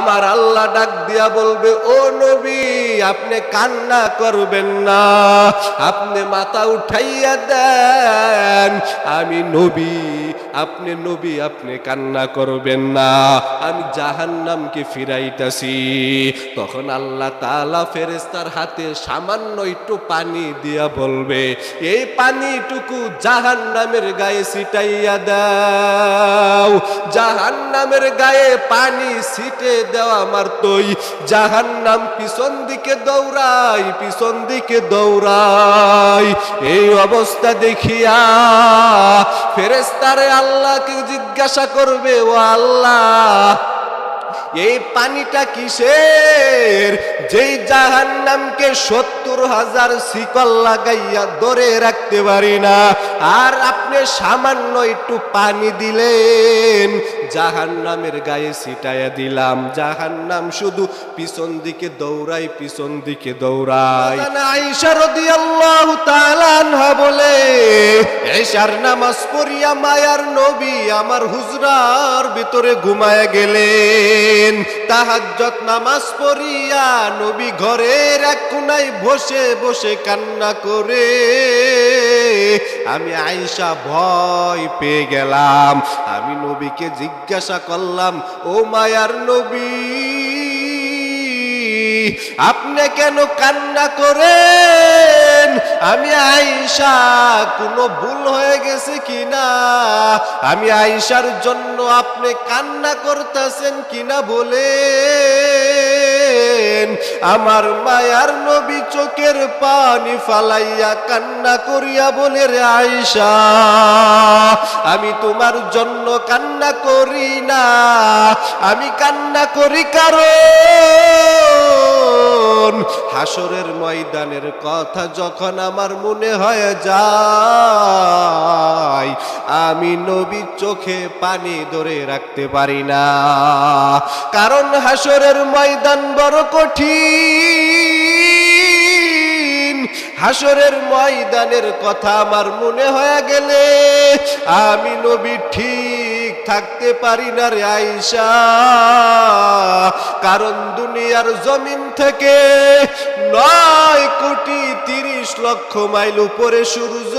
আমার আল্লাহ ডাক দিয়া বলবে ও নবী আপনি কান্না করবেন না। আপনি মাথা উঠাইয়া দেন। আমি নবী, আপনি নবী, আপনি কান্না করবেন না। আমি জাহান্নামকে ফিরাইতাছি। তখন আল্লাহ তাআলা ফেরেস্তার হাতে সামান্য একটু পানি দিয়া বলবে, এই পানিটুকু জাহান্নামের গায়ে ছিটাইয়া দাও। জাহান্নামের গায়ে পানি ছিটে দেওয়া আমার তৈ। জাহান্নাম পিছন দিকে দৌড়াই, পিছন দিকে দৌড়াই। এই অবস্থা দেখিয়া ফেরেস্তারে আল্লাহকে জিজ্ঞাসা করবে, ও আল্লাহ, এই পানিটা কিসের? যেই জাহান নামকে সত্তর হাজার শিকল লাগাইয়া ধরে রাখতে পারি না। আর আপনি সামান্য একটু পানি দিলেন জাহান নামের গায়ে ছিটাইয়া দিলাম। জাহান নাম শুধু পিছন দিকে দৌড়াই পিছন দিকে দৌড়াই নামাজ পড়িয়া নবী ঘরের এক কোনায় বসে বসে কান্না করে আমি আয়েশা ভয় পেয়ে গেলাম। আমি নবীকে জিজ্ঞাসা করলাম, ও মায়ার নবী, আপনি কেন কান্না করেন? আমি আয়েশা, কোনো ভুল হয়ে গেছে কিনা? আমি আয়েশার জন্য আপনি কান্না করতেছেন কিনা বলেন, আমার মায়ার নবী চোখের পানি ফালাইয়া কান্না করিয়া বলে, রে আয়সা আমি তোমার জন্য কান্না করি না। আমি কান্না করি কারণ হাসরের ময়দানের কথা যখন আমার মনে হয়ে যায়, আমি নবী চোখে পানি ধরে রাখতে পারি না। কারণ হাসরের ময়দান বড় কঠিন। হাসরের ময়দানের কথা আমার মনে হয়ে গেলে আমি নবী ঠিক থাকতে পারি না রে আইসা কারণ দুনিয়ার জমিন থেকে নয় কোটি তিরিশ লক্ষ মাইল উপরে সূর্য।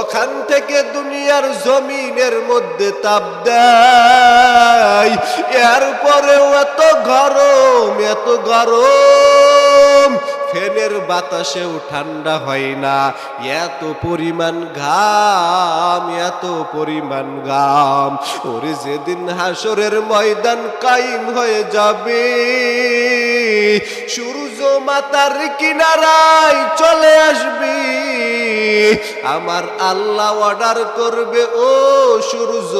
ওখান থেকে দুনিয়ার জমিনের মধ্যে তাপ দেয়। এরপরেও এত গরম এত গরম। ফ্যানের বাতাসেও ঠান্ডা হয় না। এত পরিমাণ ঘাম, এত পরিমাণ ঘাম। ওরে যেদিন হাসরের ময়দান কাইম হয়ে যাবে, সূর্য মাতার কিনারায় চলে আসবে। আমার আল্লাহ অর্ডার করবে, ও সূর্য,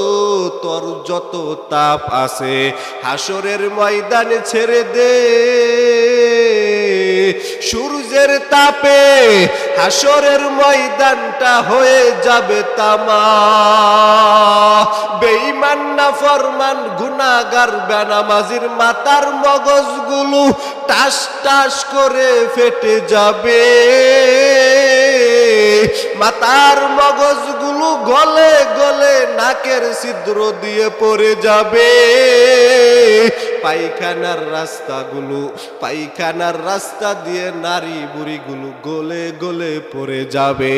তোর যত তাপ আছে, হাসরের ময়দানে ছেড়ে দে। সূর্যের তাপে হাসরের ময়দানটা হয়ে যাবে তামা। বেঈমান না ফরমান গুনাগার বেনামাজির মাতার মগজগুলো টাস টাস করে ফেটে যাবে। মাতার মগজগুলো গলে গলে নাকের ছিদ্র দিয়ে পড়ে যাবে। পায়খানার রাস্তাগুলো পায়খানার রাস্তা দিয়ে নারী বুড়িগুলো গলে গলে পড়ে যাবে।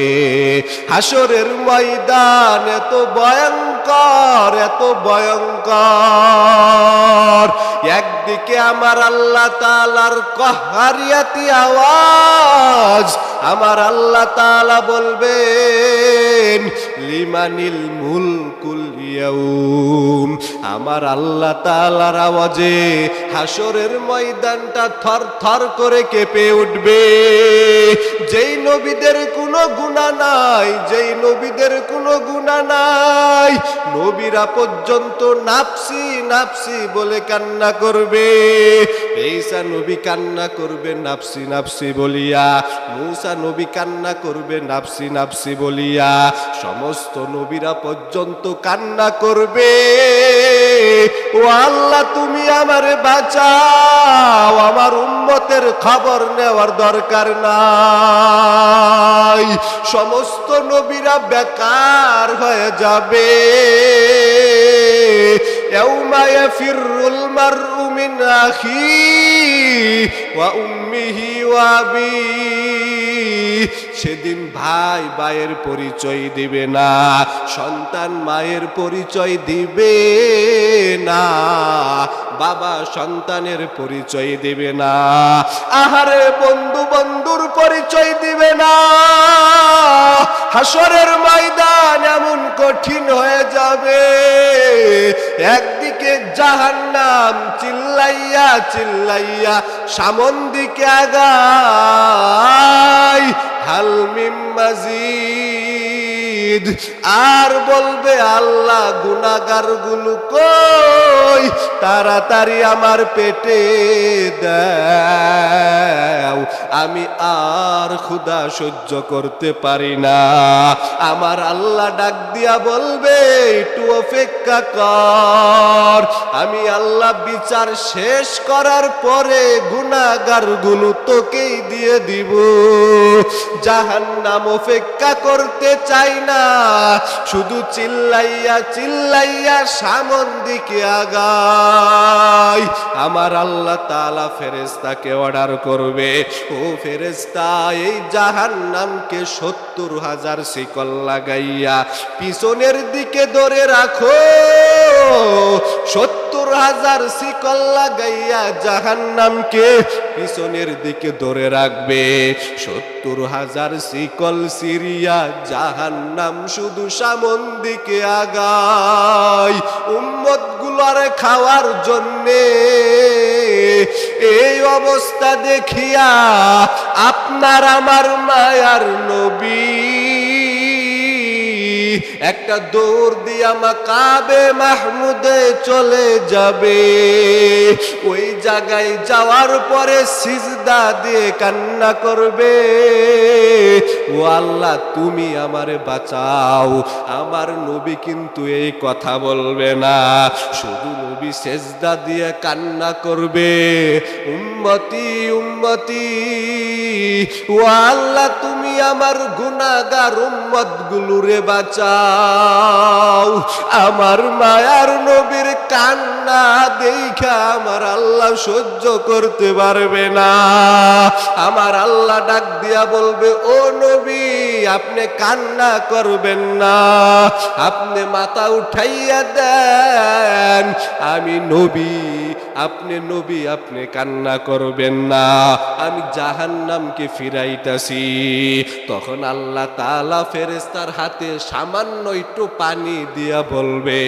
হাসরের ময়দান এত ভয়ঙ্কর এত ভয়ঙ্কর। একদিকে আমার আল্লাহ তালার কহারিয়াতি আওয়াজ, আমার আল্লাহ তালা বলবেন লিমানিল মুলকুল ইয়াউম। আমার আল্লাহ তালার আওয়াজে হাসরের ময়দানটা থর থর করে কেঁপে উঠবে। যেই নবীদের কোনো গুণা নাই, যেই নবীদের কোনো গুণা নাই, নবীরা পর্যন্ত নাপসি নাপসি বলে কান্না করবে। এইসা নবী কান্না করবে নাপসি নাপসি বলিয়া। মুসা নবী কান্না করবে নাপসি নাপসি বলিয়া। সমস্ত নবীরা পর্যন্ত কান্না করবে। ও আল্লাহ, তুমি আমারে বাঁচাও, আমার উম্মতের খবর নেওয়ার দরকার নাই। সমস্ত নবীরা বেকার হয়ে যাবে। ইয়াউমা ইয়াফিরুল মারউ মিন أخيه ওয়া وأبيه সেদিন ভাই ভাইয়ের পরিচয় দিবে না, সন্তান মায়ের পরিচয় দিবে না। বাবা সন্তানের পরিচয় দিবে না। আহারে বন্ধু বন্ধুর পরিচয় দিবে না। হাসরের ময়দান এমন কঠিন হয়ে যাবে। একদিকে জাহান্নাম চিল্লাইয়া চিল্লাইয়া সামন দিকে আগাই হালমিম মাজিদ। আর বলবে, আল্লাহ গুনাগারগুলো কই? তাড়াতাড়ি আমার পেটে দাও। আমি আর ক্ষুধা সহ্য করতে পারি না। আমার আল্লাহ ডাক দিয়া বলবে, একটু অপেক্ষা কর। আমি আল্লাহ বিচার শেষ করার পরে গুনাগারগুলো তোকেই দিয়ে দিব। জাহান নাম অপেক্ষা করতে চাই না। শুধু চিল্লাইয়া চিল্লাইয়া সামন দিকে আগাই আমার আল্লাহ তালা ফেরেস্তাকে অর্ডার করবে। ও ফেরেস্তা এই জাহান্নামকে সত্তর হাজার শিকল লাগাইয়া পিছনের দিকে ধরে রাখো। সত্তর হাজার শিকল লাগাইয়া জাহান্নামকে পিছনের দিকে ধরে রাখবে। সত্তর হাজার শিকল সিরিয়া জাহান্নাম শুধু সামন দিকে আগায়। উম্মত গুলার খাওয়ার জন্যে এই অবস্থা দেখিয়া আপনার আমার মায়ার নবী একটা দৌড় দিয়া মাকাবে মাহমুদে চলে যাবে। ওই জায়গায় যাওয়ার পরে সিজদা দিয়ে কান্না করবে। ও আল্লাহ, তুমি আমারে বাঁচাও। আমার নবী কিন্তু এই কথা বলবে না। শুধু নবী সেজদা দিয়ে কান্না করবে। উম্মতি উম্মতি, ও আল্লাহ, তুমি আমার গুনাগার উম্মত গুলুরে বাঁচাও আমার মায়ার নবীর কান্না দেখা আমার আল্লাহ সহ্য করতে পারবে না। আমার আল্লাহ ডাক দিয়া বলবে, ও নবী, আপনি কান্না করবেন না। আপনি মাথা উঠাইয়া দেন। আমি নবী, আপনি নবী, আপনি কান্না করবেন না। আমি জাহান্নামকে ফিরাইতাছি। তখন আল্লাহ তালা ফেরেস্তার হাতে সামান্য একটু পানি দিয়া বলবে,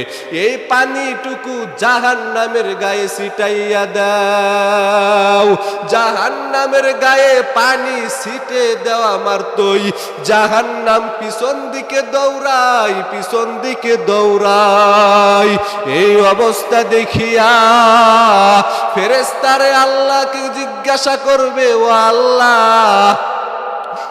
এই পানিটুকু জাহান্নামের গায়ে ছিটাইয়া দাও। জাহান নামের গায়ে পানি ছিটে দেওয়া মারতই জাহান্নাম পিছন দিকে দৌড়াই পিছন দিকে দৌড়াই এই অবস্থা দেখিয়া ফেরেস্তারে আল্লাহকে জিজ্ঞাসা করবে, ও আল্লাহ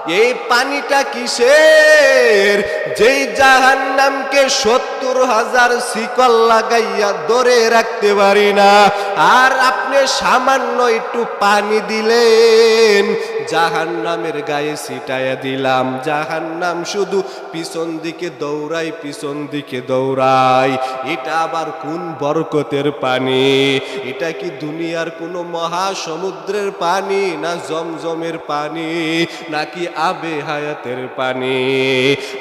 এই পানিটা কিসের? যেই জাহান নামকে সত্তর হাজার শিকল লাগাইয়া ধরে রাখতে পারি না। আর আপনি সামান্য একটু পানি দিলেন। জাহান নামের গায়ে ছিটাইয়া দিলাম। জাহান নাম শুধু পিছন দিকে দৌড়াই, পিছন দিকে দৌড়াই। এটা আবার কোন বরকতের পানি? এটা কি দুনিয়ার কোনো মহাসমুদ্রের পানি না জমজমের পানি, নাকি আবে হায়াতের পানি?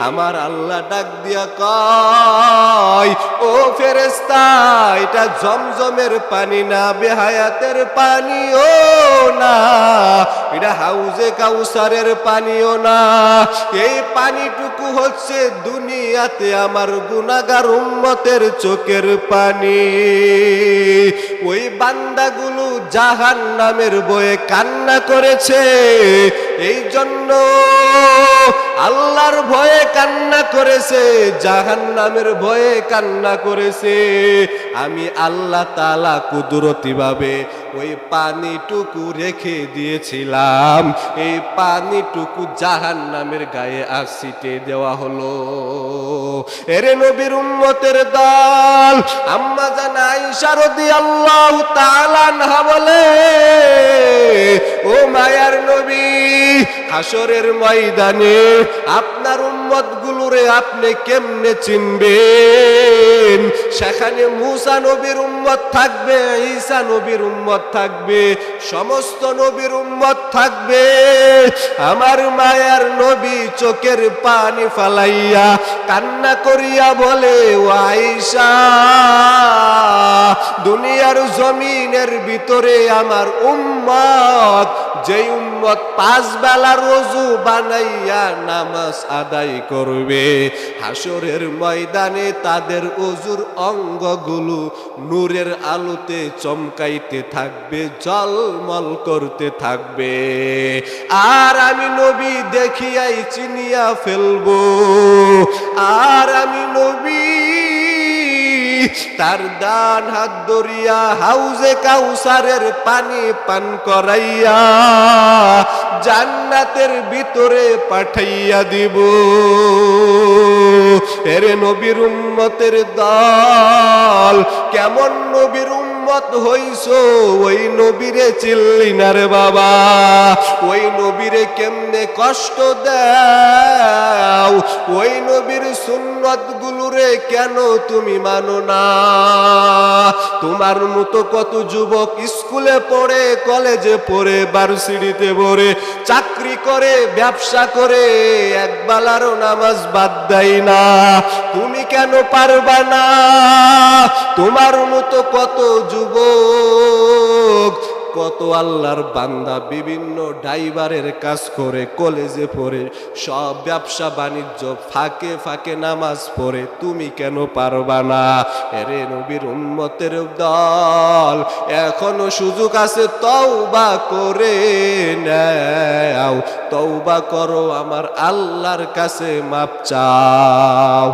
আমার আল্লাহ ডাক দিয়া কয়, ও ফেরেস্তা এটা জমজমের পানি না, বেহায়াতের পানি ও না, এটা হাউজে কাউসারের পানিও না। এই পানিটুকু হচ্ছে দুনিয়াতে আমার গুনাগার উম্মতের চোখের পানি। ওই বান্দাগুলো জাহান নামের বয়ে কান্না করেছে এই জন্য আল্লাহর ভয়ে কান্না করেছে জাহান নামের ভয়ে কান্না করেছে। আমি আল্লাহ তালা কুদরতি ভাবে ওই পানিটুকু রেখে দিয়েছিলাম। এই পানিটুকু জাহান নামের গায়ে আসিটে দেওয়া হলো। এরে নবীর উম্মতের দল, আম্মা জানা ইশারদি আল্লাহ তাআলা বলে, ও মায়ার নবী হাসরের ময়দানে আপনার উম্মত গুলোরে আপনি কেমনে চিনবে যাবেন সেখানে মুসা নবীর উম্মত থাকবে, ঈসা নবীর উম্মত থাকবে, সমস্ত নবীর উম্মত থাকবে। আমার মায়ার নবী চোখের পানি ফালাইয়া কান্না করিয়া বলে, ও আয়েশা, দুনিয়ার জমিনের ভিতরে আমার উম্মত যে উম্মত পাঁচ বেলা রোজু বানাইয়া নামাজ আদায় করবে। হাসরের ময়দানে তাদের অজুর অঙ্গগুলো নূরের আলোতে চমকাইতে থাকবে জলমল করতে থাকবে। আর আমি নবী দেখিয়াই চিনিয়া ফেলব। আর আমি নবী তার দান হাত ধরিয়া হাউজে কাউসারের পানি পান করাইয়া জান্নাতের ভিতরে পাঠাইয়া দিব। এর নবীর উন্মতের দল, কেমন নবীর উম্মত হইছো, ওই নবীরে চিল্লি না রে বাবা। ওই নবীরে কেমনে কষ্ট দাও? ওই নবীর সুন্নত গুলোরে কেন তুমি মানো না? তোমার মতো কত যুবক স্কুলে পড়ে, কলেজে পড়ে, ভার্সিটিতে পড়ে, চাকরি করে, ব্যবসা করে, এক বেলারও নামাজ বাদ দেয় না। তুমি কেন পারবা না? তোমার মতো কত যুবক কত আল্লাহর বান্দা বিভিন্ন ড্রাইভারের কাজ করে, কলেজে পড়ে, সব ব্যবসা বাণিজ্য, ফাঁকে ফাঁকে নামাজ পড়ে, তুমি কেন পারবা না? এরে নবীর উন্মতের দল, এখনও সুযোগ আছে, তওবা করে নাও, তওবা করো, আমার আল্লাহর কাছে মাপ চাও।